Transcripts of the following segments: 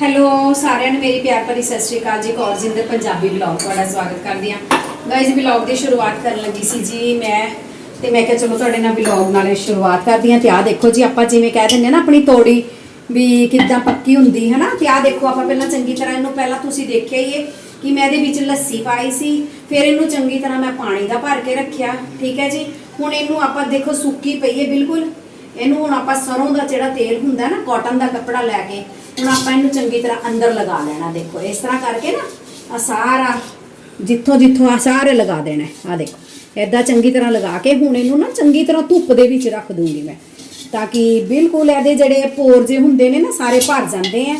Hello, ਸਾਰਿਆਂ ਨੂੰ ਮੇਰੀ ਪਿਆਰ ਭਰੀ ਸਤਿ ਸ਼੍ਰੀ ਅਕਾਲ ਜੀ। ਕੌਰਜਿੰਦਰ ਪੰਜਾਬੀ ਵਲੌਗ ਤੁਹਾਡਾ ਸਵਾਗਤ ਕਰਦੀ ਹਾਂ। ਗਾਇਜ਼ ਵਲੌਗ ਦੀ ਸ਼ੁਰੂਆਤ ਕਰਨ ਲੱਗੀ ਸੀ ਜੀ ਮੈਂ, ਤੇ ਮੈਂ ਕਿਹਾ ਚਲੋ ਤੁਹਾਡੇ ਨਾਲ ਵਲੌਗ ਨਾਲੇ ਸ਼ੁਰੂਆਤ ਕਰਦੀ ਹਾਂ। ਤੇ ਆਹ ਦੇਖੋ ਜੀ, ਆਪਾਂ ਜਿਵੇਂ ਕਹਿ ਦਿੰਦੇ ਆ ਨਾ ਆਪਣੀ ਤੋੜੀ ਵੀ ਕਿੱਦਾਂ ਪੱਕੀ ਹੁੰਦੀ ਹੈ ਨਾ ਤੇ ਆਹ ਦੇਖੋ, ਆਪਾਂ ਪਹਿਲਾਂ ਚੰਗੀ ਤਰ੍ਹਾਂ ਇਹਨੂੰ ਪਹਿਲਾਂ ਤੁਸੀਂ ਦੇਖਿਆ ਹੀ ਹੈ ਕਿ ਮੈਂ ਇਹਦੇ ਵਿੱਚ ਲੱਸੀ ਪਾਈ ਸੀ। ਫਿਰ ਇਹਨੂੰ ਚੰਗੀ ਤਰ੍ਹਾਂ ਮੈਂ ਪਾਣੀ ਦਾ ਭਰ ਕੇ ਰੱਖਿਆ, ਠੀਕ ਹੈ ਜੀ? ਹੁਣ ਇਹਨੂੰ ਆਪਾਂ ਦੇਖੋ ਸੁੱਕੀ ਪਈ ਹੈ, ਬਿਲਕੁਲ। ਇਹਨੂੰ ਹੁਣ ਆਪਾਂ ਸਰੋਂ ਦਾ ਜਿਹੜਾ ਤੇਲ ਹੁੰਦਾ ਨਾ ਕਾਟਨ ਦਾ ਕੱਪੜਾ ਲੈ ਕੇ ਹੁਣ ਆਪਾਂ ਇਹਨੂੰ ਚੰਗੀ ਤਰ੍ਹਾਂ ਅੰਦਰ ਲਗਾ ਲੈਣਾ, ਦੇਖੋ, ਇਸ ਤਰ੍ਹਾਂ ਕਰਕੇ ਨਾ ਆ ਸਾਰਾ ਜਿੱਥੋਂ ਜਿੱਥੋਂ ਆ ਸਾਰੇ ਲਗਾ ਦੇਣਾ ਆ ਦੇਖੋ ਐਦਾਂ ਚੰਗੀ ਤਰ੍ਹਾਂ ਲਗਾ ਕੇ ਹੁਣ ਇਹਨੂੰ ਨਾ ਚੰਗੀ ਤਰ੍ਹਾਂ ਧੁੱਪ ਦੇ ਵਿੱਚ ਰੱਖ ਦੂੰਗੀ ਮੈਂ, ਤਾਂ ਕਿ ਬਿਲਕੁਲ ਇਹਦੇ ਜਿਹੜੇ ਪੋਰ ਜੇ ਹੁੰਦੇ ਨੇ ਨਾ, ਸਾਰੇ ਭਰ ਜਾਂਦੇ ਆ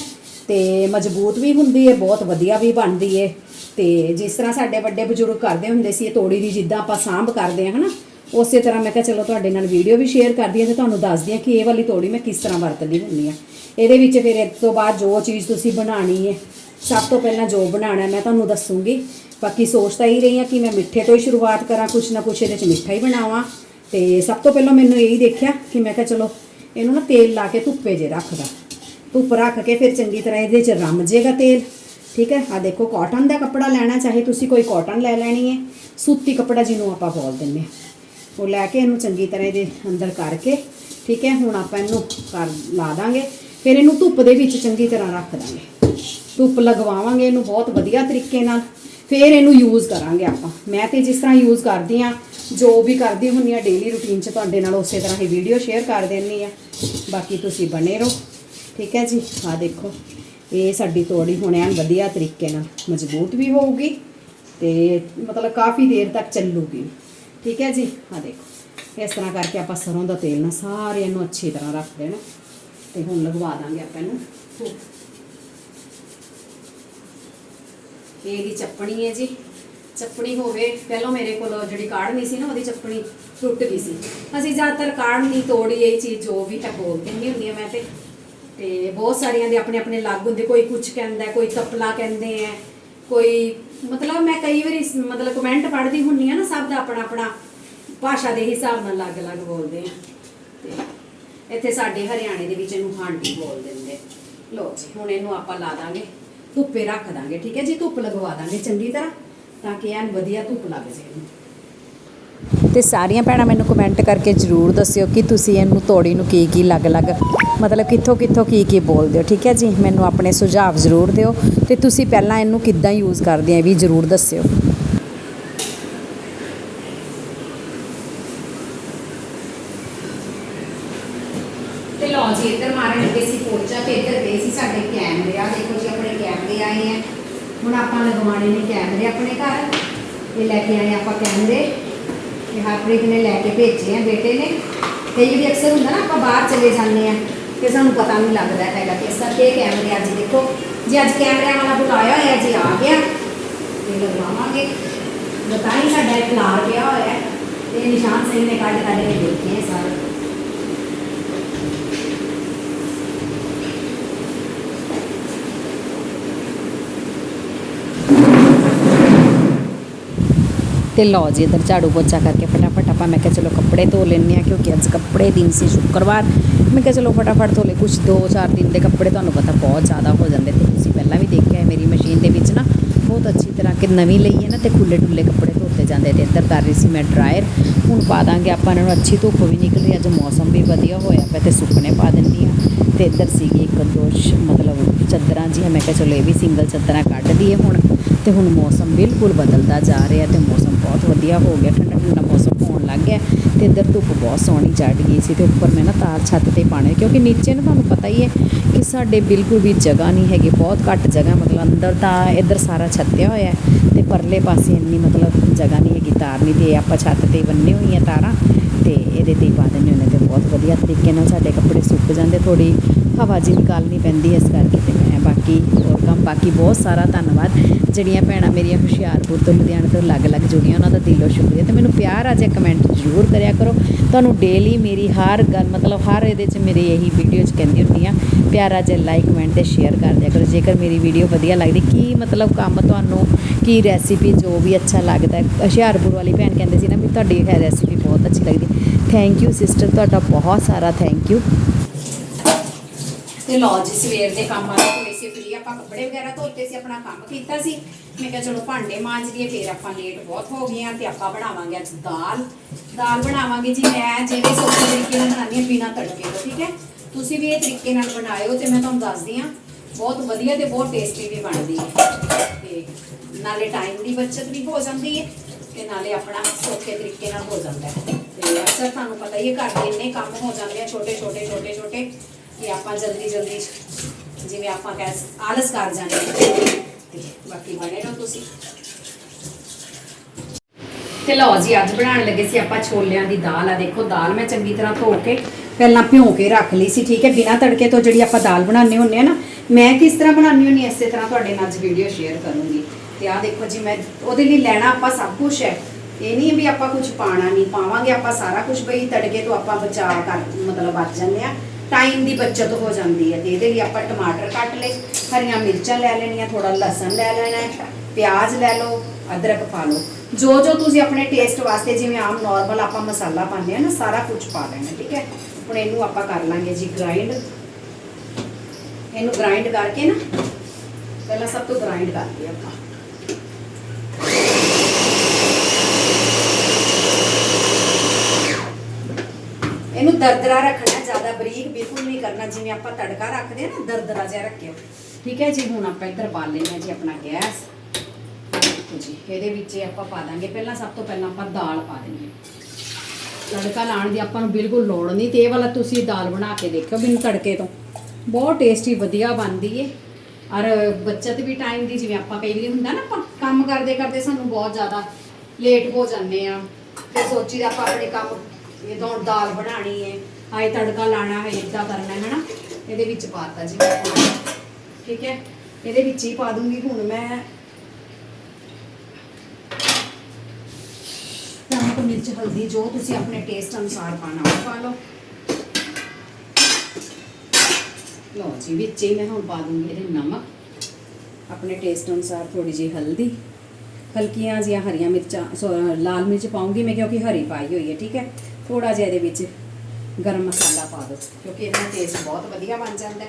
ਤੇ ਮਜ਼ਬੂਤ ਵੀ ਹੁੰਦੀ ਹੈ ਬਹੁਤ ਵਧੀਆ ਵੀ ਬਣਦੀ ਹੈ ਤੇ ਜਿਸ ਤਰ੍ਹਾਂ ਸਾਡੇ ਵੱਡੇ ਬਜ਼ੁਰਗ ਕਰਦੇ ਹੁੰਦੇ ਸੀ, ਇਹ ਤੋੜੀ ਦੀ ਜਿੱਦਾਂ ਆਪਾਂ ਸਾਂਭ ਕਰਦੇ ਆ, ਹਨਾ, ਉਸੇ ਤਰ੍ਹਾਂ ਮੈਂ ਕਿਹਾ ਚਲੋ ਤੁਹਾਡੇ ਨਾਲ ਵੀਡੀਓ ਵੀ ਸ਼ੇਅਰ ਕਰਦੀ ਹਾਂ ਤੇ ਤੁਹਾਨੂੰ ਦੱਸਦੀ ਹਾਂ ਕਿ ਇਹ ਵਾਲੀ ਤੋੜੀ ਮੈਂ ਕਿਸ ਤਰ੍ਹਾਂ ਵਰਤਦੀ ਹੁੰਦੀ ਆ। ਇਹਦੇ ਵਿੱਚ ਫਿਰ ਇਸ ਤੋਂ ਬਾਅਦ ਜੋ ਚੀਜ਼ ਤੁਸੀਂ ਬਣਾਣੀ ਹੈ, ਸਭ ਤੋਂ ਪਹਿਲਾਂ ਜੋ ਬਣਾਉਣਾ ਮੈਂ ਤੁਹਾਨੂੰ ਦੱਸੂਗੀ। ਬਾਕੀ ਸੋਚ ਤਾਂ ਹੀ ਰਹੀ ਹਾਂ ਕਿ ਮੈਂ ਮਿੱਠੇ ਤੋਂ ਹੀ ਸ਼ੁਰੂਆਤ ਕਰਾਂ, ਕੁਛ ਨਾ ਕੁਛ ਇਹਦੇ ਚ ਮਿੱਠਾ ਹੀ ਬਣਾਵਾਂ। ਤੇ ਸਭ ਤੋਂ ਪਹਿਲਾਂ ਮੈਨੂੰ ਇਹੀ ਦੇਖਿਆ ਕਿ ਮੈਂ ਕਿਹਾ ਚਲੋ, ਇਹਨੂੰ ਨਾ ਤੇਲ ਲਾ ਕੇ ਧੁੱਪੇ ਜੇ ਰੱਖਦਾ। ਧੁੱਪ ਰੱਖ ਕੇ ਫਿਰ ਚੰਗੀ ਤਰ੍ਹਾਂ ਇਹਦੇ ਚ ਰਮ ਜੇਗਾ ਤੇਲ। ਠੀਕ ਹੈ? ਆ ਦੇਖੋ ਕਾਟਨ ਦਾ ਕੱਪੜਾ ਲੈਣਾ, ਚਾਹੇ ਤੁਸੀਂ ਕੋਈ ਕਾਟਨ ਲੈ ਲੈਣੀ ਹੈ, ਸੂਤੀ ਕੱਪੜਾ ਜਿਹਨੂੰ ਆਪਾਂ ਬੋਲ ਦਿੰਦੇ ਹਾਂ। ਉਹ ਲੈ ਕੇ ਇਹਨੂੰ ਚੰਗੀ ਤਰ੍ਹਾਂ ਇਹਦੇ ਅੰਦਰ ਕਰਕੇ, ਠੀਕ ਹੈ? ਹੁਣ ਆਪਾਂ ਇਹਨੂੰ ਕਰ, ਲਾ ਦਾਂਗੇ। ਫਿਰ ਇਹਨੂੰ ਧੁੱਪ ਦੇ ਵਿੱਚ ਚੰਗੀ ਤਰ੍ਹਾਂ ਰੱਖ ਦਾਂਗੇ। ਧੁੱਪ ਲਗਵਾਵਾਂਗੇ ਇਹਨੂੰ ਬਹੁਤ ਵਧੀਆ ਤਰੀਕੇ ਨਾਲ। ਫਿਰ ਇਹਨੂੰ ਯੂਜ਼ ਕਰਾਂਗੇ ਆਪਾਂ। ਮੈਂ ਤੇ ਜਿਸ ਤਰ੍ਹਾਂ ਯੂਜ਼ ਕਰਦੀ ਆ ਜੋ ਵੀ ਕਰਦੀ ਹੁੰਨੀ ਆ ਡੇਲੀ ਰੁਟੀਨ 'ਚ ਤੁਹਾਡੇ ਨਾਲ ਉਸੇ ਤਰ੍ਹਾਂ ਹੀ ਵੀਡੀਓ ਸ਼ੇਅਰ ਕਰ ਦਿੰਨੀ ਆ ਬਾਕੀ ਤੁਸੀਂ ਬਣੇ ਰਹੋ। ਠੀਕ ਹੈ ਜੀ? ਆ ਦੇਖੋ, ਇਹ ਸਾਡੀ ਤੋੜੀ ਹੁਣ ਐਨ ਵਧੀਆ ਤਰੀਕੇ ਨਾਲ ਮਜ਼ਬੂਤ ਵੀ ਹੋਊਗੀ ਤੇ ਮਤਲਬ ਕਾਫੀ ਦੇਰ ਤੱਕ ਚੱਲੂਗੀ। ਠੀਕ ਹੈ ਜੀ? ਆ ਦੇਖੋ, ਇਸ ਤਰ੍ਹਾਂ ਕਰਕੇ ਆਪਾਂ ਸਰੋਂ ਦਾ ਤੇਲ ਨਾਲ ਸਾਰੇ ਇਹਨੂੰ ਅੱਛੀ ਤਰ੍ਹਾਂ ਰੱਖ ਦੇਣਾ। ਤੇ ਹੁਣ ਲਗਵਾ ਦਾਂਗੇ ਆਪਾਂ ਇਹਨੂੰ। ਧੁੱਪ। ਇਹ ਦੀ ਚੱਪਣੀ ਹੈ ਜੀ। ਚੱਪਣੀ ਹੋਵੇ, ਪਹਿਲਾਂ ਮੇਰੇ ਕੋਲ ਜਿਹੜੀ ਕਾੜਨੀ ਸੀ ਨਾ, ਉਹਦੀ ਚੱਪਣੀ ਟੁੱਟ ਗਈ ਸੀ। ਅਸੀਂ ਜ਼ਿਆਦਾਤਰ ਕਾੜਨੀ ਤੋੜੀ ਇਹ ਚੀਜ਼ ਜੋ ਵੀ ਹੈ ਬੋਲ ਦਿੰਦੀ ਹੁੰਦੀ ਆ ਮੈਂ ਤੇ। ਤੇ ਬਹੁਤ ਸਾਰੀਆਂ ਦੇ ਆਪਣੇ ਆਪਣੇ ਲੱਗ ਹੁੰਦੇ, ਕੋਈ ਕੁਝ ਕਹਿੰਦਾ, ਕੋਈ ਤਪਲਾ ਕਹਿੰਦੇ ਆ, ਕੋਈ ਮਤਲਬ ਮੈਂ ਕਈ ਵਾਰੀ ਮਤਲਬ ਕਮੈਂਟ ਪੜ੍ਹਦੀ ਹੁੰਨੀ ਆ ਨਾ, ਸਭ ਦਾ ਆਪਣਾ ਆਪਣਾ ਭਾਸ਼ਾ ਦੇ ਹਿਸਾਬ ਨਾਲ ਅਲੱਗ-ਅਲੱਗ ਬੋਲਦੇ ਆ। ਤੇ ਇੱਥੇ ਸਾਡੇ ਹਰਿਆਣੇ ਦੇ ਵਿੱਚ ਇਹਨੂੰ ਹਾਂਡੀ ਬੋਲ ਦਿੰਦੇ। ਲੋ ਜੀ, ਹੁਣ ਇਹਨੂੰ ਆਪਾਂ ਲਾ ਦਾਂਗੇ, ਧੁੱਪੇ ਰੱਖ ਦਾਂਗੇ, ਠੀਕ ਹੈ ਜੀ? ਧੁੱਪ ਲਗਵਾ ਦਾਂਗੇ ਚੰਗੀ ਤਰ੍ਹਾਂ, ਤਾਂ ਕਿ ਐਨ ਵਧੀਆ ਧੁੱਪ ਲੱਗ ਜਾਏ ਇਹਨੂੰ। ਤੇ ਸਾਰੀਆਂ ਭੈਣਾਂ ਮੈਨੂੰ ਕਮੈਂਟ ਕਰਕੇ ਜਰੂਰ ਦੱਸਿਓ ਕਿ ਤੁਸੀਂ ਇਹਨੂੰ ਤੋੜੀ ਨੂੰ ਕੀ ਕੀ ਅਲੱਗ-ਅਲੱਗ ਮਤਲਬ ਕਿੱਥੋਂ ਕਿੱਥੋਂ ਕੀ ਕੀ ਬੋਲਦੇ ਹੋ, ਠੀਕ ਹੈ ਜੀ? ਮੈਨੂੰ ਆਪਣੇ ਸੁਝਾਅ ਜ਼ਰੂਰ ਦਿਓ ਤੇ ਤੁਸੀਂ ਪਹਿਲਾਂ ਇਹਨੂੰ ਕਿੱਦਾਂ ਯੂਜ਼ ਕਰਦੇ ਆ ਵੀ ਜ਼ਰੂਰ ਦੱਸਿਓ ਤੇ ਲਓ ਜੀ ਇੱਧਰ ਮਾਰਨ ਲੱਗੇ ਸੀ ਪੋਚਾ ਤੇ ਇੱਧਰ ਗਏ ਸੀ ਸਾਡੇ ਕੈਮਰੇ ਆ ਦੇਖੋ ਜੀ ਆਪਣੇ ਕੈਮਰੇ ਆਏ ਆ ਹੁਣ ਆਪਾਂ ਲਗਵਾਉਣੇ ਨੇ ਕੈਮਰੇ ਆਪਣੇ ਘਰ ਇਹ ਲੈ ਕੇ ਆਏ ਆਪਾਂ ਕੈਮਰੇ ਇਹ ਹਰਪ੍ਰੀਤ ਨੇ ਲੈ ਕੇ ਭੇਜੇ ਆ ਬੇਟੇ ਨੇ ਕਈ ਵਾਰੀ ਅਕਸਰ ਹੁੰਦਾ ਨਾ ਆਪਾਂ ਬਾਹਰ ਚਲੇ ਜਾਂਦੇ ਆ ਤੇ ਸਾਨੂੰ ਪਤਾ ਨਹੀਂ ਲੱਗਦਾ ਹੈਗਾ ਕਿ ਇਸ ਕਰਕੇ ਇਹ ਕੈਮਰੇ ਅੱਜ ਦੇਖੋ ਜੀ ਅੱਜ ਕੈਮਰਿਆਂ ਵਾਲਾ ਬੁਲਾਇਆ ਹੋਇਆ ਜੀ ਆ ਗਿਆ ਤੇ ਲਗਵਾਵਾਂਗੇ ਬਤਾਈ ਸਾਡਾ ਇਹ ਖਲਾਰ ਪਿਆ ਹੋਇਆ ਹੈ ਤੇ ਨਿਸ਼ਾਨ ਸਿੰਘ ਨੇ ਕੱਢ ਕੱਢ ਕੇ ਦੇਖੇ ਆ ਸਾਰੇ ਤੇ ਲਓ ਜੀ, ਇੱਧਰ ਝਾੜੂ ਪੋਚਾ ਕਰਕੇ ਫਟਾਫਟ ਆਪਾਂ ਮੈਂ ਕਿਹਾ ਚਲੋ ਕੱਪੜੇ ਧੋ ਲੈਂਦੇ ਆ ਕਿਉਂਕਿ ਅੱਜ ਕੱਪੜੇ ਦਿਨ ਸੀ ਸ਼ੁੱਕਰਵਾਰ। ਮੈਂ ਕਿਹਾ ਚਲੋ ਫਟਾਫਟ ਧੋ ਲੈ ਕੁਝ 2-4 ਦਿਨ ਦੇ ਕੱਪੜੇ ਤੁਹਾਨੂੰ ਪਤਾ ਬਹੁਤ ਜ਼ਿਆਦਾ ਹੋ ਜਾਂਦੇ ਤੇ ਤੁਸੀਂ ਪਹਿਲਾਂ ਵੀ ਦੇਖਿਆ ਹੈ ਮੇਰੀ ਮਸ਼ੀਨ ਦੇ ਵਿੱਚ ਨਾ, ਬਹੁਤ ਅੱਛੀ ਤਰ੍ਹਾਂ ਕਿ ਨਵੀਂ ਲਈ ਹੈ ਨਾ ਤੇ ਖੁੱਲੇ ਡੁੱਲੇ ਕੱਪੜੇ ਧੋ ਜਾਂਦੇ ਤੇ ਇੱਧਰ ਕਰ ਰਹੀ ਸੀ ਮੈਂ ਡਰਾਇਰ ਹੁਣ ਪਾ ਦਾਂਗੇ ਆਪਾਂ ਇਹਨਾਂ ਨੂੰ। ਅੱਛੀ ਧੁੱਪ ਵੀ ਨਿਕਲ ਰਹੀ ਅੱਜ ਮੌਸਮ ਵੀ ਵਧੀਆ ਹੋਇਆ ਪਿਆ ਤੇ ਸੁੱਕਣੇ ਪਾ ਦਿੰਦੀ ਆ। ਤੇ ਇੱਧਰ ਸੀਗੀ ਇੱਕ ਦੋਸ਼ ਮਤਲਬ ਚੱਦਰਾਂ ਜੀ ਮੈਂ ਕਿਹਾ ਚਲੋ ਇਹ ਵੀ ਸਿੰਗਲ ਚੱਦਰਾਂ ਕੱਢ ਦਈਏ ਹੁਣ। ਤੇ ਹੁਣ ਮੌਸਮ ਬਿਲਕੁਲ ਬਦਲਦਾ ਜਾ ਰਿਹਾ ਤੇ ਮੌਸਮ ਬਹੁਤ ਵਧੀਆ ਹੋ ਗਿਆ। ਠੰਡਾ ਠੰਡਾ ਮੌਸਮ ਹੋਣ ਲੱਗ ਗਿਆ। ਤੇ ਇੱਧਰ ਧੁੱਪ ਬਹੁਤ ਸੋਹਣੀ ਚੜ ਗਈ ਸੀ ਤੇ ਉੱਪਰ ਮੈਂ ਨਾ ਤਾਰ ਛੱਤ ਤੇ ਪਾਣੇ ਕਿਉਂਕਿ ਨੀਚੇ ਨਾ ਤੁਹਾਨੂੰ ਪਤਾ ਹੀ ਹੈ ਕਿ ਸਾਡੇ ਬਿਲਕੁਲ ਵੀ ਜਗ੍ਹਾ ਨਹੀਂ ਹੈਗੀ। ਬਹੁਤ ਘੱਟ ਜਗ੍ਹਾ। ਮਤਲਬ ਅੰਦਰ ਤਾਂ ਇੱਧਰ ਸਾਰਾ ਛੱਤਿਆ ਹੋਇਆ ਹੈ। ਤੇ ਪਰਲੇ ਪਾਸੇ ਇੰਨੀ ਮਤਲਬ ਜਗ੍ਹਾ ਨਹੀਂ ਹੈਗੀ, ਤਾਰ ਨਹੀਂ ਤੇ ਆਪਾਂ ਛੱਤ ਤੇ ਬੰਨੇ ਹੋਈਆਂ ਤਾਰਾਂ ਤੇ ਇਹਦੇ ਤੇ ਪਾ ਦਿੰਦੇ ਹੁੰਦੇ ਤੇ ਬਹੁਤ ਵਧੀਆ ਤਰੀਕੇ ਨਾਲ ਸਾਡੇ ਕੱਪੜੇ ਸੁੱਕ ਜਾਂਦੇ ਥੋੜੀ ਹਵਾ ਜੀ ਨਿਕਾਲਣੀ ਪੈਂਦੀ ਹੈ ਇਸ ਕਰਕੇ ਤੇ ਮੈਂ ਬਾਕੀ ਹੋਰ ਕੰਮ, ਬਾਕੀ ਬਹੁਤ ਸਾਰਾ ਧੰਨਵਾਦ। ਜਿਹੜੀਆਂ ਭੈਣਾਂ ਮੇਰੀਆਂ ਹੁਸ਼ਿਆਰਪੁਰ ਤੋਂ ਲੁਧਿਆਣਾ ਤੋਂ ਅਲੱਗ-ਅਲੱਗ ਜੁੜੀਆਂ, ਉਹਨਾਂ ਦਾ ਦਿਲੋਂ ਸ਼ੁਕਰੀਆ ਤੇ ਮੈਨੂੰ ਪਿਆਰ ਆ ਜੇ ਕਮੈਂਟ ਜ਼ਰੂਰ ਕਰਿਆ ਕਰੋ। ਤੁਹਾਨੂੰ ਡੇਲੀ ਮੇਰੀ ਹਰ ਗੱਲ, ਮਤਲਬ ਹਰ ਇਹਦੇ 'ਚ ਮੇਰੀ ਇਹੀ ਵੀਡੀਓ 'ਚ ਕਹਿੰਦੀ ਹੁੰਦੀ ਆ, ਪਿਆਰਾ ਜੇ ਲਾਈਕ ਕਮੈਂਟ ਤੇ ਸ਼ੇਅਰ ਕਰ ਦਿਆ ਕਰੋ। ਜੇਕਰ ਮੇਰੀ ਵੀਡੀਓ ਵਧੀਆ ਲੱਗਦੀ, ਕੀ ਮਤਲਬ ਕੰਮ ਤੁਹਾਨੂੰ, ਕੀ ਰੈਸਿਪੀ ਜੋ ਵੀ ਅੱਛਾ ਲੱਗਦਾ ਹੈ। ਹੁਸ਼ਿਆਰਪੁਰ ਵਾਲੀ ਭੈਣ ਕਹਿੰਦੇ ਸੀ ਨਾ ਵੀ ਤੁਹਾਡੀ ਇਹ ਰੈਸਿਪੀ ਬਹੁਤ ਅੱਛੀ ਲੱਗਦੀ। ਥੈਂਕ ਯੂ ਸਿਸਟਰ ਤੁਹਾਡਾ ਬਹੁਤ ਸਾਰਾ ਥੈਂਕ ਯੂ ਤੇ ਲਓ ਜੀ, ਸਵੇਰ ਦੇ ਕੰਮ ਆ ਹੋਏ ਸੀ, ਫ੍ਰੀ ਆਪਾਂ ਕੱਪੜੇ ਵਗੈਰਾ ਧੋਤੇ ਸੀ, ਆਪਣਾ ਕੰਮ ਕੀਤਾ ਸੀ। ਮੈਂ ਕਿਹਾ ਚਲੋ ਭਾਂਡੇ ਮਾਂਜ ਲਈਏ ਫੇਰ ਆਪਾਂ ਲੇਟ ਬਹੁਤ ਹੋ ਗਏ ਆ ਤੇ ਆਪਾਂ ਬਣਾਵਾਂਗੇ ਅੱਜ ਦਾਲ। ਦਾਲ ਬਣਾਵਾਂਗੇ ਜੀ, ਮੈਂ ਜਿਹੜੇ ਸੌਖੇ ਤਰੀਕੇ ਨਾਲ ਬਣਾਉਂਦੀ ਹਾਂ, ਬਿਨਾਂ ਤੜਕੇ ਤੋਂ, ਠੀਕ ਹੈ? ਤੁਸੀਂ ਵੀ ਇਹ ਤਰੀਕੇ ਨਾਲ ਬਣਾਇਓ ਤੇ ਮੈਂ ਤੁਹਾਨੂੰ ਦੱਸਦੀ ਹਾਂ, ਬਹੁਤ ਵਧੀਆ ਤੇ ਬਹੁਤ ਟੇਸਟੀ ਵੀ ਬਣਦੀ ਹੈ। ਤੇ ਨਾਲੇ ਟਾਈਮ ਦੀ ਬਚਤ ਵੀ ਹੋ ਜਾਂਦੀ ਹੈ ਤੇ ਨਾਲੇ ਆਪਣਾ ਸੌਖੇ ਤਰੀਕੇ ਨਾਲ ਹੋ ਜਾਂਦਾ ਹੈ। ਤੇ ਅਕਸਰ ਤੁਹਾਨੂੰ ਪਤਾ ਹੀ ਹੈ, ਘਰ ਦੇ ਇੰਨੇ ਕੰਮ ਹੋ ਜਾਂਦੇ ਆ ਛੋਟੇ ਛੋਟੇ ਛੋਟੇ ਛੋਟੇ ਕਿ ਆਪਾਂ ਜਲਦੀ ਜਲਦੀ ਜਿਵੇਂ ਆਪਾਂ ਕਹਿ ਆਲਸ ਕਰ ਜਾਂਦੇ ਤੇ ਬਾਕੀ ਬਣੇ ਰਹੋ ਤੁਸੀਂ। ਤੇ ਲਓ ਜੀ ਅੱਜ ਬਣਾਉਣ ਲੱਗੇ ਸੀ ਆਪਾਂ ਛੋਲਿਆਂ ਦੀ ਦਾਲ। ਆ ਦੇਖੋ ਦਾਲ ਮੈਂ ਚੰਗੀ ਤਰ੍ਹਾਂ ਧੋ ਕੇ ਪਹਿਲਾਂ ਭਿਉਂ ਕੇ ਰੱਖ ਲਈ ਸੀ ਠੀਕ ਹੈ? ਬਿਨਾਂ ਤੜਕੇ ਤੋਂ ਜਿਹੜੀ ਆਪਾਂ ਦਾਲ ਬਣਾਉਂਦੇ ਹੁੰਦੇ ਆ ਨਾ ਮੈਂ ਕਿਸ ਤਰ੍ਹਾਂ ਬਣਾਉਂਦੀ ਹੁੰਦੀ ਹਾਂ, ਇਸੇ ਤਰ੍ਹਾਂ ਤੁਹਾਡੇ ਨਾਲ ਅੱਜ ਵੀਡੀਓ ਸ਼ੇਅਰ ਕਰੂੰਗੀ। ਤੇ ਆਹ ਦੇਖੋ ਜੀ ਮੈਂ ਉਹਦੇ ਲਈ ਲੈਣਾ ਆਪਾਂ ਸਭ ਕੁਝ ਹੈ। ਇਹ ਨਹੀਂ ਵੀ ਆਪਾਂ ਕੁਝ ਪਾਣਾ ਨਹੀਂ ਪਾਵਾਂਗੇ ਆਪਾਂ ਸਾਰਾ ਕੁਝ ਬਈ ਤੜਕੇ ਤੋਂ ਆਪਾਂ ਬਚਾ ਕਰ ਮਤਲਬ ਬਚ ਜਾਂਦੇ ਆ। ਟਾਈਮ ਦੀ ਬਚਤ ਹੋ ਜਾਂਦੀ ਹੈ ਤੇ ਇਹਦੇ ਲਈ ਆਪਾਂ ਟਮਾਟਰ ਕੱਟ ਲਏ, ਹਰੀਆਂ ਮਿਰਚਾਂ ਲੈ ਲੈਣੀਆਂ ਥੋੜਾ ਲਸਣ ਲੈ ਲੈਣਾ ਹੈ, ਪਿਆਜ਼ ਲੈ ਲਓ, ਅਦਰਕ ਪਾ ਲਓ। ਜੋ ਜੋ ਤੁਸੀਂ ਆਪਣੇ ਟੇਸਟ ਵਾਸਤੇ ਜਿਵੇਂ ਆਮ ਨਾਰਮਲ ਆਪਾਂ ਮਸਾਲਾ ਪਾਉਂਦੇ ਆ ਨਾ, ਸਾਰਾ ਕੁਝ ਪਾ ਲੈਣਾ, ਠੀਕ ਹੈ? ਹੁਣ ਇਹਨੂੰ ਆਪਾਂ ਕਰ ਲਾਂਗੇ ਜੀ ਗ੍ਰਾਈਂਡ ਇਹਨੂੰ ਗ੍ਰਾਈਂਡ ਕਰਕੇ ਨਾ, ਪਹਿਲਾਂ ਸਭ ਤੋਂ ਗ੍ਰਾਈਂਡ ਕਰਦੇ ਆਪਾਂ। ਇਹਨੂੰ ਦਰਦਰਾ ਰੱਖਣਾ ਜ਼ਿਆਦਾ ਬਰੀਕ ਬਿਲਕੁਲ ਨਹੀਂ ਕਰਨਾ, ਜਿਵੇਂ ਆਪਾਂ ਤੜਕਾ ਰੱਖਦੇ ਆ ਨਾ, ਦਰਦਰਾ ਜਿਹਾ ਰੱਖਿਓ। ਠੀਕ ਹੈ ਜੀ, ਹੁਣ ਆਪਾਂ ਇੱਧਰ ਬਾਲ ਲੈਂਦੇ ਜੀ ਆਪਣਾ ਗੈਸ। ਦੇਖੋ ਜੀ, ਇਹਦੇ ਵਿੱਚ ਆਪਾਂ ਪਾ ਦਾਂਗੇ। ਪਹਿਲਾਂ ਸਭ ਤੋਂ ਪਹਿਲਾਂ ਆਪਾਂ ਦਾਲ ਪਾ ਦੇਣੀ ਤੜਕਾ ਲਾਉਣ ਦੀ ਆਪਾਂ ਨੂੰ ਬਿਲਕੁਲ ਲੋੜ ਨਹੀਂ। ਤੇ ਇਹ ਵਾਲਾ ਤੁਸੀਂ ਦਾਲ ਬਣਾ ਕੇ ਦੇਖਿਓ ਬਿਨ ਤੜਕੇ ਤੋਂ। ਬਹੁਤ ਟੇਸਟੀ ਵਧੀਆ ਬਣਦੀ ਏ। ਔਰ ਬੱਚਤ ਵੀ ਟਾਈਮ ਦੀ, ਜਿਵੇਂ ਆਪਾਂ ਕਈ ਵਾਰੀ ਹੁੰਦਾ ਨਾ ਆਪਾਂ, ਕੰਮ ਕਰਦੇ ਕਰਦੇ ਸਾਨੂੰ ਬਹੁਤ ਜ਼ਿਆਦਾ ਲੇਟ ਹੋ ਜਾਂਦੇ ਆ। ਫਿਰ ਸੋਚੀਦਾ ਆਪਾਂ ਆਪਣੇ ਕੰਮ ਇਦੋਂ ਦਾਲ ਬਣਾਣੀ ਏ। ਹਾਏ ਤੜਕਾ ਲਾਣਾ ਹੈ ਇਦਾਂ ਕਰਨਾ ਹੈ, ਹਨਾ? ਇਹਦੇ ਵਿੱਚ ਪਾਤਾ ਜੀ ਠੀਕ ਹੈ? ਇਹਦੇ ਵਿੱਚ ਹੀ ਪਾ ਦੂੰਗੀ। ਹੁਣ ਮੈਂ ਨਮਕ, ਮਿਰਚ, ਹਲਦੀ, ਜੋ ਤੁਸੀਂ ਆਪਣੇ ਟੇਸਟ ਅਨੁਸਾਰ ਪਾਣਾ ਉਹ ਪਾ ਲਓ। ਲਓ ਜੀ, ਵਿੱਚ ਹੀ ਮੈਂ ਹੁਣ ਪਾ ਦੂੰਗੀ ਇਹਦੇ ਨਮਕ। ਆਪਣੇ ਟੇਸਟ ਅਨੁਸਾਰ ਥੋੜੀ ਜਿਹੀ ਹਲਦੀ। ਹਲਕੀਆਂ ਜਿਹੀਆਂ ਹਰੀਆਂ ਮਿਰਚਾਂ, ਸੋ, ਲਾਲ ਮਿਰਚ ਪਾਉਂਗੀ ਮੈਂ, ਕਿਉਂਕਿ ਹਰੀ ਪਾਈ ਹੋਈ ਹੈ, ਠੀਕ ਹੈ? ਥੋੜਾ ਜਿਹਾ ਇਹਦੇ ਵਿੱਚ ਗਰਮ ਮਸਾਲਾ ਪਾ ਦਿਓ, ਕਿਉਂਕਿ ਇਹਦਾ ਟੇਸਟ ਬਹੁਤ ਵਧੀਆ ਬਣ ਜਾਂਦਾ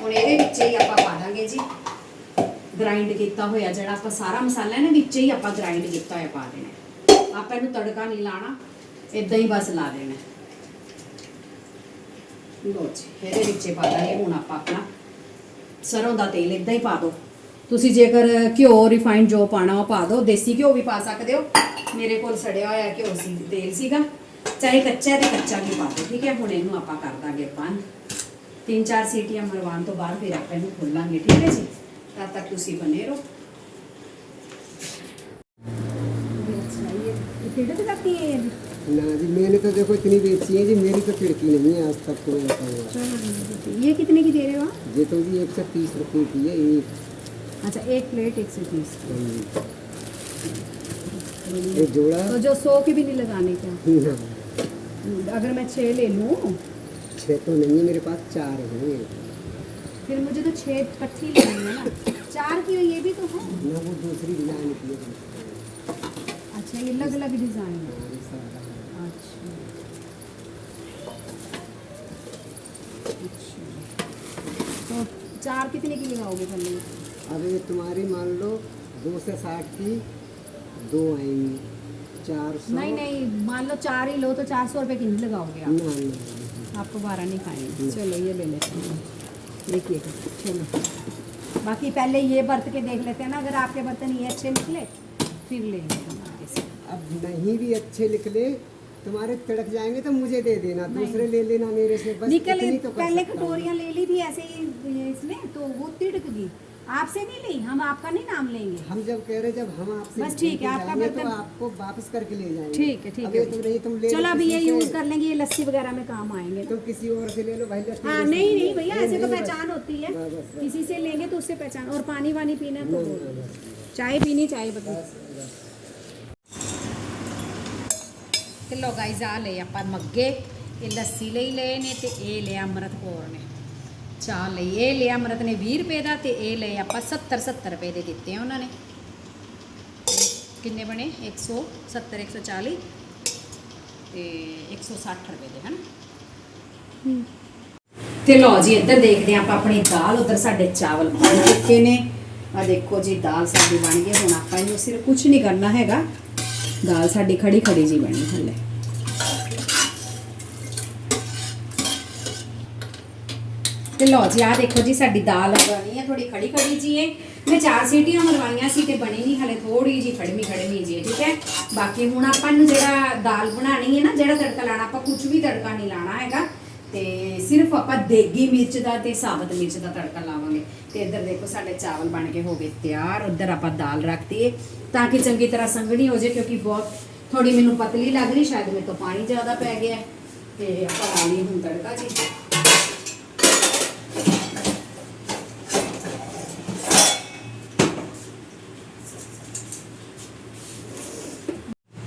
ਹੁਣ ਇਹਦੇ ਵਿੱਚ ਹੀ ਆਪਾਂ ਪਾ ਦਾਂਗੇ ਜੀ। ਗ੍ਰਾਈਂਡ ਕੀਤਾ ਹੋਇਆ ਜਿਹੜਾ ਆਪਾਂ ਸਾਰਾ ਮਸਾਲਾ ਹੈ ਨਾ, ਵਿੱਚ ਹੀ ਆਪਾਂ ਗ੍ਰਾਈਂਡ ਕੀਤਾ ਹੋਇਆ ਪਾ ਦੇਣਾ ਆਪਾਂ ਇਹਨੂੰ ਤੜਕਾ ਨਹੀਂ ਲਾਣਾ ਇਦਾਂ ਹੀ ਬਸ ਲਾ ਦੇਣਾ ਲੋ ਜੀ, ਇਹਦੇ ਵਿੱਚ ਪਾ ਦਾਂਗੇ ਹੁਣ ਆਪਾਂ ਆਪਣਾ। ਸਰੋਂ ਦਾ ਤੇਲ ਇਦਾਂ ਹੀ ਪਾ ਦਿਓ। ਤੁਸੀਂ ਜੇਕਰ ਘਿਓ ਰਿਫਾਈਨਡ ਜੋ ਪਾਣਾ ਉਹ ਪਾ ਦਿਓ, ਦੇਸੀ ਘਿਓ ਵੀ ਪਾ ਸਕਦੇ ਹੋ। ਮੇਰੇ ਕੋਲ ਸੜਿਆ ਹੋਇਆ ਘਿਓ ਸੀ, ਤੇਲ ਸੀਗਾ। ਚਾਹੇ ਕੱਚਾ ਹੈ ਤੇ ਕੱਚਾ ਵੀ ਪਾ ਦਿਓ ਠੀਕ ਹੈ ਹੁਣ ਇਹਨੂੰ ਆਪਾਂ ਕਰ ਦਾਂਗੇ ਬੰਦ ਤਿੰਨ ਚਾਰ ਸੀਟੀਆਂ ਮਰਵਾਉਣ ਤੋਂ ਬਾਅਦ ਫਿਰ ਆਪਾਂ ਇਹਨੂੰ ਖੋਲਾਂਗੇ ਠੀਕ ਹੈ ਜੀ ਤਦ ਤੱਕ ਤੁਸੀਂ ਬਨੇ ਰਹੋ ना जी मैंने तो देखो इतनी बेची है जी मेरी तो खिड़की नहीं है आज तक कोई ऐसा हुआ ये कितने की दे रहे हो आप ये तो जी एक सौ तीस रुपये की है एक अच्छा एक प्लेट एक सौ तीस ये जोड़ा। तो जो सौ की भी नहीं लगाने क्या? अगर मैं छः ले लूँ? छः तो नहीं है मेरे पास चार है। फिर मुझे तो छः इकट्ठी लेनी है ना। चार की ये भी तो है। ना वो दूसरी डिज़ाइन की है। अच्छा ये अलग अलग डिज़ाइन है। अच्छा। अच्छा। तो चार कितने की लगाओगे पहले? अब ये तुम्हारी मान लो दो से साठ की दो आएँगी चार सौ। नहीं नहीं मान लो चार ही लो तो चार सौ रुपये की नहीं लगाओगे आप। ना ना आपको बारह नहीं खाएँगे। चलो ये ले लेते हैं। देखिएगा चलो। बाकी पहले ये बर्त के देख लेते हैं ना अगर आपके बर्तन ये अच्छे निकले फिर लेंगे अब नहीं भी अच्छे निकले तुम्हारे तिड़क जाएँगे तो मुझे दे देना दूसरे ले लेना मेरे से बस निकल तो पहले कटोरियाँ ले ली थी ऐसे ही इसमें तो वो तिड़क गई आपसे नहीं ली हम आपका नहीं नाम लेंगे हम जब कह रहे जब हम आपसे बस ठीक है, लेके आपका जाएंगे बर्तन- तो आपको वापस करके ले जाएंगे ठीक है ठीक अब ये तो नहीं तुम है ले चलो लो अभी ये किसी यूज से, कर लेंगे ये लस्सी वगैरह में काम आएंगे तुम किसी और से ले लो भाई लस्सी हाँ वस्सी नहीं ले नहीं लो। भैया नहीं, ऐसे तो नहीं, बस- पहचान होती है बस, बस, बस। किसी से लेंगे तो उससे पहचान और पानी वानी पीना है तो ना, वो ना, बस, चाय पीनी चाय बता बस, बस। ਤੇ ਲੋ ਗਾਈਜ਼ ਆ ਲਏ ਆਪਾਂ ਮੱਗੇ ਇਹ ਲੱਸੀ ਲਈ ਲਏ ਨੇ ਤੇ ਇਹ ਲਿਆ ਅੰਮ੍ਰਿਤ ਕੌਰ ਨੇ ਚਾਹ ਲਈ। ਇਹ ਲਿਆ ਅੰਮ੍ਰਿਤ ਨੇ 20 ਰੁਪਏ ਦਾ ਤੇ ਇਹ ਲਏ ਆਪਾਂ 70 70 ਰੁਪਏ ਦੇ ਦਿੱਤੇ ਆ ਉਹਨਾਂ ਨੇ। ਕਿੰਨੇ ਬਣੇ? 170 140 ਤੇ 160 ਰੁਪਏ ਦੇ ਹਨ? ਤੇ ਲਓ ਜੀ ਇੱਧਰ ਦੇਖਦੇ ਆਪਾਂ ਆਪਣੀ ਦਾਲ। ਉਧਰ ਸਾਡੇ ਚਾਵਲ ਬਣ ਚੁੱਕੇ ਨੇ। ਆ ਦੇਖੋ ਜੀ ਦਾਲ ਸਾਡੀ ਬਣ ਗਈ ਹੁਣ ਆਪਾਂ ਇਹਨੂੰ ਸਿਰਫ ਕੁਝ ਨਹੀਂ ਕਰਨਾ ਹੈਗਾ। ਦਾਲ ਸਾਡੀ ਖੜੀ ਖੜੀ ਜੀ ਬਣੀ ਹੱਲੇ ਤੇ ਲਓ ਜੀ ਆ ਦੇਖੋ ਜੀ, ਸਾਡੀ ਦਾਲ ਬਣੀ ਹੈ ਥੋੜੀ ਖੜੀ ਖੜੀ ਜੀ ਹੈ ਮੈਂ ਚਾਰ ਸੀਟੀਆਂ ਮਰਵਾਈਆਂ ਸੀ ਤੇ ਬਣੀ ਨਹੀਂ, ਹਲੇ ਥੋੜੀ ਜੀ ਖੜਮੀ ਖੜਮੀ ਜੀ ਠੀਕ ਹੈ? ਬਾਕੀ ਹੁਣ ਆਪਾਂ ਨੂੰ ਜਿਹੜਾ ਦਾਲ ਬਣਾਣੀ ਹੈ ਨਾ, ਜਿਹੜਾ ਤੜਕਾ ਲਾਣਾ ਆਪਾਂ ਕੁਝ ਵੀ ਤੜਕਾ ਨਹੀਂ ਲਾਣਾ ਹੈਗਾ। ਤੇ ਸਿਰਫ ਆਪਾਂ ਦੇਗੀ ਮਿਰਚ ਦਾ ਤੇ ਸਾਬਤ ਮਿਰਚ ਦਾ ਤੜਕਾ ਲਾਵਾਂਗੇ। ਤੇ ਇੱਧਰ ਦੇਖੋ, ਸਾਡੇ ਚਾਵਲ ਬਣ ਕੇ ਹੋ ਗਏ ਤਿਆਰ, ਉੱਧਰ ਆਪਾਂ ਦਾਲ ਰੱਖਤੀ ਹੈ ਤਾਂ ਕਿ ਚੰਗੀ ਤਰ੍ਹਾਂ ਸੰਘਣੀ ਹੋ ਜਾਏ, ਕਿਉਂਕਿ ਬਹੁਤ ਥੋੜੀ ਮੈਨੂੰ ਪਤਲੀ ਲੱਗ ਰਹੀ, ਸ਼ਾਇਦ ਮੇਰੇ ਤੋਂ ਪਾਣੀ ਜ਼ਿਆਦਾ ਪੈ ਗਿਆ ਹੈ। ਤੇ ਆਪਾਂ ਲਾ ਲਈ ਹੁਣ ਤੜਕਾ ਜੀ।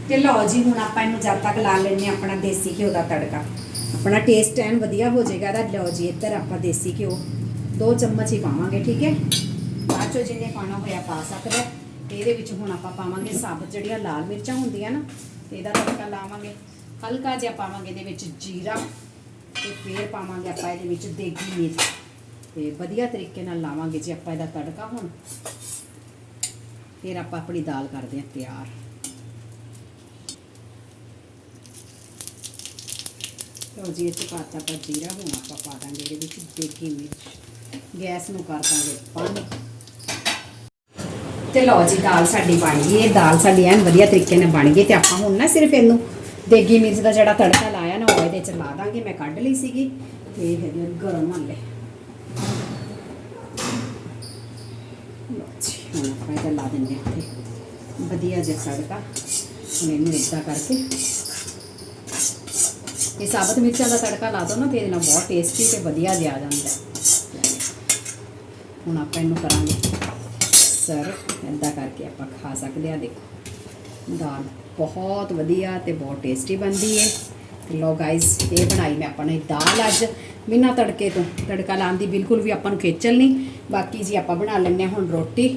ਤੇ ਲਓ ਜੀ, ਹੁਣ ਆਪਾਂ ਇਹਨੂੰ ਜਦ ਤੱਕ ਲਾ ਲੈਣੇ ਆਪਣਾ ਦੇਸੀ ਘਿਓ ਦਾ ਤੜਕਾ। ਆਪਣਾ ਟੇਸਟ ਐਨ ਵਧੀਆ ਹੋ ਜਾਏਗਾ ਇਹਦਾ ਲਓ ਜੀ, ਇੱਧਰ ਆਪਾਂ ਦੇਸੀ ਘਿਓ ਦੋ ਚਮਚ ਹੀ ਪਾਵਾਂਗੇ, ਠੀਕ ਹੈ? ਬਾਅਦ ਚੋਂ ਜਿੰਨੇ ਪਾਣਾ ਹੋਇਆ ਪਾ ਸਕਦਾ ਹੈ। ਤੇ ਇਹਦੇ ਵਿੱਚ ਹੁਣ ਆਪਾਂ ਪਾਵਾਂਗੇ ਸਾਬਤ ਜਿਹੜੀਆਂ ਲਾਲ ਮਿਰਚਾਂ ਹੁੰਦੀਆਂ ਨਾ, ਤੇ ਇਹਦਾ ਤੜਕਾ ਲਾਵਾਂਗੇ। ਹਲਕਾ ਜਿਹਾ ਪਾਵਾਂਗੇ ਇਹਦੇ ਵਿੱਚ ਜੀਰਾ, ਤੇ ਫਿਰ ਪਾਵਾਂਗੇ ਆਪਾਂ ਇਹਦੇ ਵਿੱਚ ਦੇਗੀ ਮਿਰਚ ਤੇ ਵਧੀਆ ਤਰੀਕੇ ਨਾਲ ਲਾਵਾਂਗੇ ਜੀ ਆਪਾਂ ਇਹਦਾ ਤੜਕਾ ਹੁਣ। ਫਿਰ ਆਪਾਂ ਆਪਣੀ ਦਾਲ ਕਰਦੇ ਹਾਂ ਤਿਆਰ। ਲਓ ਜੀ ਇਹ 'ਚ ਪਾਤਾ ਆਪਾਂ ਜੀਰਾ ਹੁਣ ਆਪਾਂ ਪਾ ਦਾਂਗੇ ਇਹਦੇ ਵਿੱਚ ਦੇਗੀ ਮਿਰਚ। ਗੈਸ ਨੂੰ ਕਰ ਦਾਂਗੇ ਬੰਦ। ਤੇ ਲਓ ਜੀ, ਦਾਲ ਸਾਡੀ ਬਣ ਗਈ। ਇਹ ਦਾਲ ਸਾਡੀ ਐਨ ਵਧੀਆ ਤਰੀਕੇ ਨਾਲ ਬਣ ਗਈ ਤੇ ਆਪਾਂ ਹੁਣ ਨਾ ਸਿਰਫ ਇਹਨੂੰ ਦੇਗੀ ਮਿਰਚ ਦਾ ਜਿਹੜਾ ਤੜਕਾ ਲਾਇਆ ਨਾ, ਉਹ ਇਹਦੇ ਚ ਲਾ ਦਾਂਗੇ। ਮੈਂ ਕੱਢ ਲਈ ਸੀਗੀ ਤੇ ਇਹ ਗਰਮ ਹੱਲੇ ਲਓ ਜੀ, ਹੁਣ ਆਪਾਂ ਇਹਦਾ ਲਾ ਦਿੰਦੇ ਹਾਂ ਇੱਥੇ। ਵਧੀਆ ਜਿਹਾ ਤੜਕਾ। ਹੁਣ ਇਹਨੂੰ ਇਦਾਂ ਕਰਕੇ ਇਹ ਸਾਬਤ ਮਿਰਚਾਂ ਦਾ ਤੜਕਾ ਲਾ ਦੋ ਨਾ ਤੇ ਇਹਦੇ ਨਾਲ ਬਹੁਤ ਟੇਸਟੀ ਤੇ ਵਧੀਆ ਜਿਹਾ ਆ ਜਾਂਦਾ ਹੁਣ ਆਪਾਂ ਇਹਨੂੰ ਕਰਾਂਗੇ ਸਰਵ ਇਦਾਂ ਕਰਕੇ ਆਪਾਂ ਖਾ ਸਕਦੇ ਆ ਦੇਖੋ। ਦਾਲ ਬਹੁਤ ਵਧੀਆ ਤੇ ਬਹੁਤ ਟੇਸਟੀ ਬਣਦੀ ਹੈ ਤੇ ਲੋ ਗਾਇਸ ਇਹ ਬਣਾਈ ਮੈਂ ਆਪਾਂ ਨੇ ਦਾਲ ਅੱਜ। ਬਿਨਾਂ ਤੜਕੇ ਤੋਂ। ਤੜਕਾ ਲਾਉਣ ਦੀ ਬਿਲਕੁਲ ਵੀ ਆਪਾਂ ਨੂੰ ਖੇਚਲ ਨਹੀਂ। ਬਾਕੀ ਜੀ ਆਪਾਂ ਬਣਾ ਲੈਂਦੇ ਹਾਂ ਹੁਣ ਰੋਟੀ।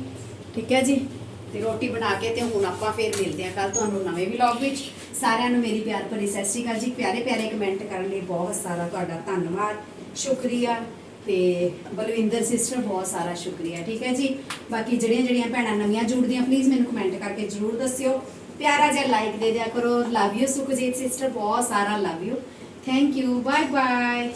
ਠੀਕ ਹੈ ਜੀ? ਤੇ ਰੋਟੀ ਬਣਾ ਕੇ ਤੇ ਹੁਣ ਆਪਾਂ ਫੇਰ ਮਿਲਦੇ ਹਾਂ ਕੱਲ ਤੁਹਾਨੂੰ ਨਵੇਂ ਵਲੌਗ ਵਿੱਚ। ਸਾਰਿਆਂ ਨੂੰ ਮੇਰੀ ਪਿਆਰ ਭਰੀ ਸਤਿ ਸ਼੍ਰੀ ਅਕਾਲ ਜੀ। ਪਿਆਰੇ ਪਿਆਰੇ ਕਮੈਂਟ ਕਰਨ ਲਈ ਬਹੁਤ ਸਾਰਾ ਤੁਹਾਡਾ ਧੰਨਵਾਦ, ਸ਼ੁਕਰੀਆ ਤੇ ਬਲਵਿੰਦਰ ਸਿਸਟਰ ਬਹੁਤ ਸਾਰਾ ਸ਼ੁਕਰੀਆ, ਠੀਕ ਹੈ ਜੀ? ਬਾਕੀ ਜਿਹੜੀਆਂ ਜਿਹੜੀਆਂ ਭੈਣਾਂ ਨਵੀਆਂ ਜੁੜਦੀਆਂ ਪਲੀਜ਼ ਮੈਨੂੰ ਕਮੈਂਟ ਕਰਕੇ ਜਰੂਰ ਦੱਸਿਓ। ਪਿਆਰਾ ਜਿਹਾ ਲਾਈਕ ਦੇ ਦਿਆ ਕਰੋ। ਲਵ ਯੂ ਸੁਖਜੀਤ ਸਿਸਟਰ ਬਹੁਤ ਸਾਰਾ love you thank you bye bye